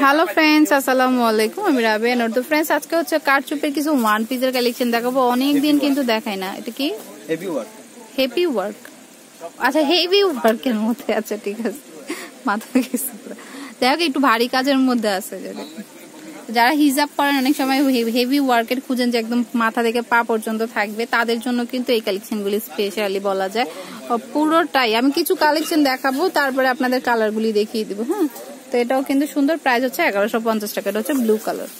Hello friends আসসালামু আলাইকুম। আমি রাবিয়া নোর তো ফ্রেন্ডস আজকে হচ্ছে কারচুপের কিছু ওয়ান পিসের কালেকশন দেখাবো। অনেক দিন কিন্তু দেখাই না। এটা কি? হেভি ওয়ার্ক হেভি ওয়ার্ক আচ্ছা হেভি ওয়ার্কের মধ্যে আছে ঠিক আছে। মাথা গেছে দেখো একটু ভারী কাজের মধ্যে আছে যারা হিজাব করেন অনেক সময় হেভি ওয়ার্কের খুঁজেন যে একদম মাথা থেকে পা পর্যন্ত থাকবে। তাদের জন্য কিন্তু এই কালেকশনগুলি স্পেশালি বলা যায়। পুরোটাই। আমি কিছু কালেকশন দেখাবো তারপরে আপনাদের কালারগুলি দেখিয়ে দিব হ্যাঁ? তো এটাও কিন্তু সুন্দর। প্রাইস হচ্ছে এগারোশো পঞ্চাশ টাকা। এটা হচ্ছে ব্লু কালার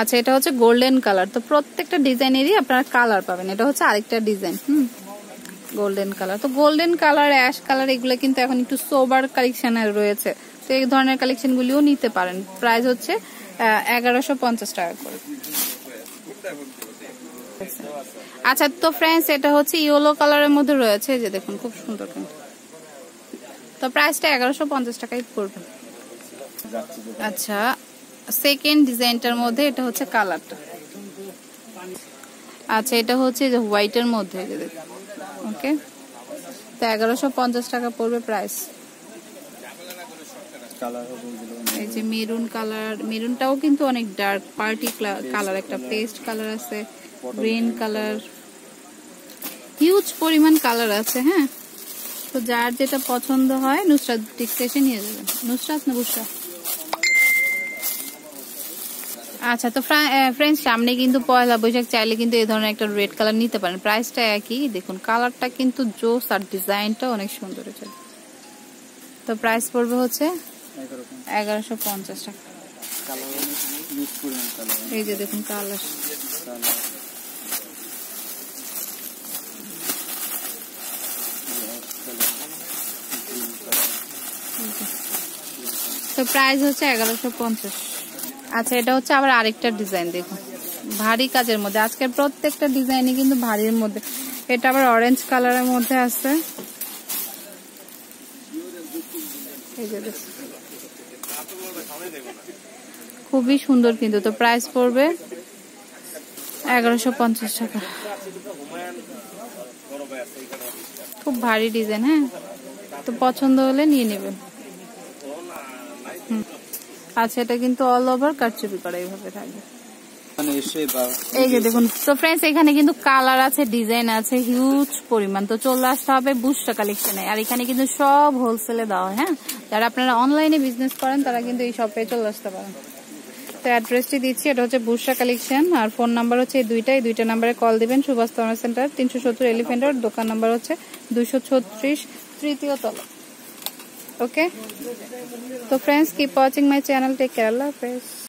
আচ্ছা এটা হচ্ছে গোল্ডেন কালার তো প্রত্যেকটা ডিজাইনেরই আপনারা কালার পাবেন। এটা হচ্ছে আরেকটা ডিজাইন, হুম? গোল্ডেন কালার তো গোল্ডেন কালার অ্যাশ কালার এগুলো কিন্তু এখন একটু সোবার কালেকশনে রয়েছে। তো এই ধরনের কালেকশন গুলিও নিতে পারেন। প্রাইস হচ্ছে এগারোশো পঞ্চাশ টাকা করে। আচ্ছা তো ফ্রেন্ডস এটা হচ্ছে ইয়েলো কালারের মধ্যে রয়েছে। যে দেখুন, খুব সুন্দর কিন্তু। তো প্রাইসটা এগারোশো পঞ্চাশ টাকাই পড়বে। আচ্ছা সেকেন্ড ডিজাইনটার মধ্যে এটা হচ্ছে কালারটা আচ্ছা এটা হচ্ছে যে হোয়াইটের মধ্যে ওকে তো এগারোশো পঞ্চাশ টাকা পড়বে প্রাইস এই যে মেরুন কালার মেরুনটাও কিন্তু অনেক ডার্ক পার্টি কালার একটা পেস্ট কালার আছে গ্রিন কালার হিউজ পরিমাণ কালার আছে হ্যাঁ? তো যার যেটা পছন্দ হয় নুসরাত ডিসকাশে নিয়ে যাবেন নুসরাত না বুসরা? আচ্ছা তো ফ্রেন্ডস সামনে কিন্তু পয়লা বৈশাখ চাইলে কিন্তু এই ধরনের একটা রেড কালার নিতে পারেন। প্রাইসটা একই। দেখুন কালারটা কিন্তু জোস আর ডিজাইনটা অনেক সুন্দর হয়েছে তো প্রাইস পড়বে হচ্ছে এগারোশো পঞ্চাশ টাকা। এই যে দেখুন কালার তো প্রাইস হচ্ছে এগারোশো পঞ্চাশ। আচ্ছা এটা হচ্ছে আবার আরেকটা ডিজাইন দেখুন। ভারী কাজের মধ্যে। আজকের প্রত্যেকটা ডিজাইনই কিন্তু ভারীর মধ্যে। এটা আবার অরেঞ্জ কালারের মধ্যে আছে। খুবই সুন্দর কিন্তু। তো প্রাইস পড়বে এগারোশো পঞ্চাশ টাকা। খুব ভারী ডিজাইন হ্যাঁ? তো পছন্দ হলে নিয়ে নেবেন। আচ্ছা এটা কিন্তু অল ওভার কাটচুপি করা এইভাবে থাকবে এই যে দেখুন তো ফ্রেন্ডস এখানে কিন্তু কালার আছে ডিজাইন আছে হিউজ পরিমাণ। তো চলে আসতে হবে বুসটা কালেকশনে আর এখানে কিন্তু সব হোলসেলে দেওয়া হ্যাঁ যারা আপনারা অনলাইনে বিজনেস করেন তারা কিন্তু এই শপে চলে আসতে পারেন। তো অ্যাড্রেসটি দিচ্ছি এটা হচ্ছে কালেকশন আর ফোন নাম্বার হচ্ছে এই দুইটা দুইটা নাম্বারে কল দিবেন সুভাষ সেন্টার তিনশো সত্তর এলিফেন্ট দোকান নাম্বার হচ্ছে দুইশো ছত্রিশ তৃতীয় তলা। ओके तो friends keep watching my channel take care अल्लाह हाफिज़